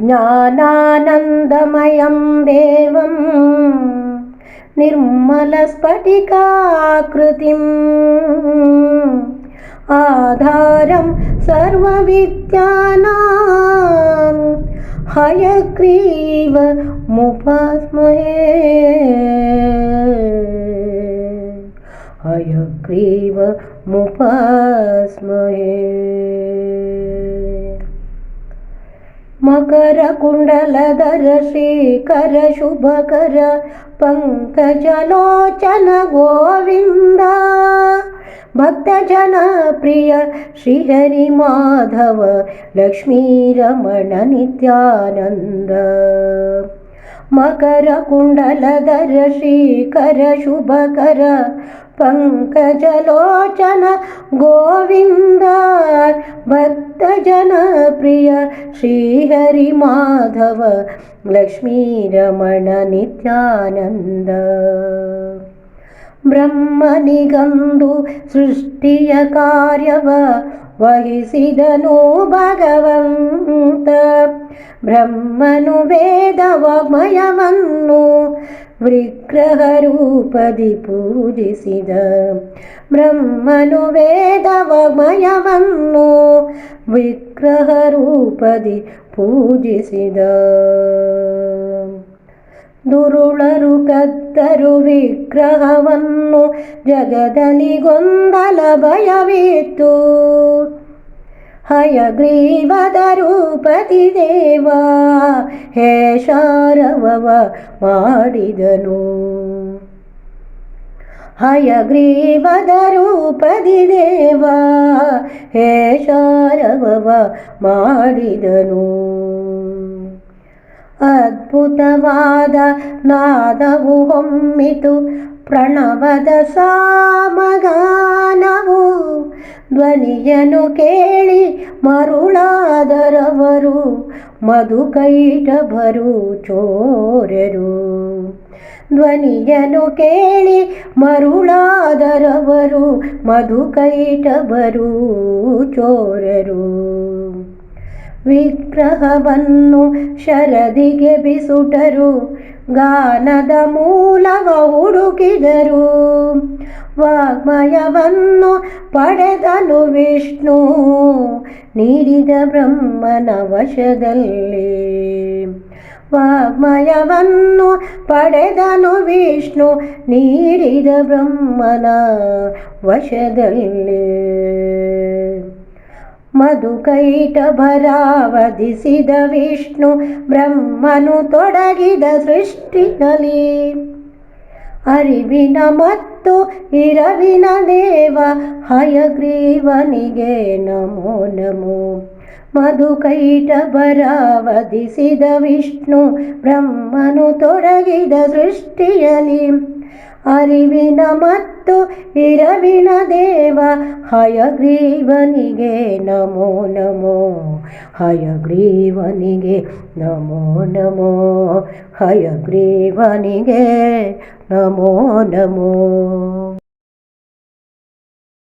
ज्ञानानन्दमयं देवं निर्मलस्फटिकाकृतिम् आधारं सर्वविद्यानां हयग्रीवमुपास्महे हयग्रीवमुपास्महे मकरकुण्डलधर श्रीकर शुभकर पङ्कजलोचन गोविन्द भक्तजनप्रिय श्रीहरिमाधव लक्ष्मीरमण नित्यानन्द मकरकुण्डलधर श्रीकर शुभकर पङ्कजलोचन गोविन्द भक्तजनप्रिय श्रीहरिमाधव लक्ष्मीरमण नित्यानन्द ब्रह्मनिगन्धु सृष्टिय कार्यव वहिसिदनो भगवन्त ಬ್ರಹ್ಮನು ವೇದವಾಗ್ಮಯವನ್ನು ವಿಗ್ರಹ ರೂಪದಿ ಪೂಜಿಸಿದ. ಬ್ರಹ್ಮನು ವೇದವಾಗ್ಮಯವನ್ನು ವಿಗ್ರಹ ರೂಪದಿ ಪೂಜಿಸಿದ. ದುರುಳರು ಕತ್ತರು ವಿಗ್ರಹವನ್ನು ಜಗದಲ್ಲಿ ಗೊಂದಲ ಭಯವಿತ್ತು. ಹಯಗ್ರೀವದ ರೂಪದಿ ದೇವ ಹೇಶಾರವವ ಮಾಡಿದನು. ಹಯಗ್ರೀವದ ರೂಪದಿ ದೇವ ಹೇಶಾರವವ ಮಾಡಿದನು. ಅದ್ಭುತವಾದ ನಾದವು ಹೊಮ್ಮಿತು, ಪ್ರಣವದ ಸಾಮಗಾನವು. ಧ್ವನಿಯನು ಕೇಳಿ ಮರುಳಾದರವರು ಮಧುಕೈಟಭರು ಚೋರರು ಧ್ವನಿಯನು ಕೇಳಿ ಮರುಳಾದರವರು ಮಧುಕೈಟಭರು ಚೋರರು ವಿಗ್ರಹವನ್ನು ಶರದಿಗೆ ಬಿಸುಟರು, ಗಾನದ ಮೂಲವ ಹುಡುಕಿದರು. ವಾಗ್ಮಯವನ್ನು ಪಡೆದನು ವಿಷ್ಣು, ನೀಡಿದ ಬ್ರಹ್ಮನ ವಶದಲ್ಲಿ. ವಾಗ್ಮಯವನ್ನು ಪಡೆದನು ವಿಷ್ಣು, ನೀಡಿದ ಬ್ರಹ್ಮನ ವಶದಲ್ಲಿ. ಮಧುಕೈಟಭರಾವಧಿಸಿದ ವಿಷ್ಣು ಬ್ರಹ್ಮನು ತೊಡಗಿದ ಸೃಷ್ಟಿಯಲ್ಲಿ ಅರಿವಿನ ಮತ್ತು ಇರವಿನ ದೇವ ಹಯಗ್ರೀವನಿಗೆ ನಮೋ ನಮೋ. ಮಧುಕೈಟಭರಾವಧಿಸಿದ ವಿಷ್ಣು ಬ್ರಹ್ಮನು ತೊಡಗಿದ ಸೃಷ್ಟಿಯಲ್ಲಿ. ಅರಿವಿನ ಮತ್ತು ಇರವಿನ ದೇವ ಹಯಗ್ರೀವನಿಗೆ ನಮೋ ನಮೋ ಹಯಗ್ರೀವನಿಗೆ ನಮೋ ನಮೋ ಹಯಗ್ರೀವನಿಗೆ ನಮೋ ನಮೋ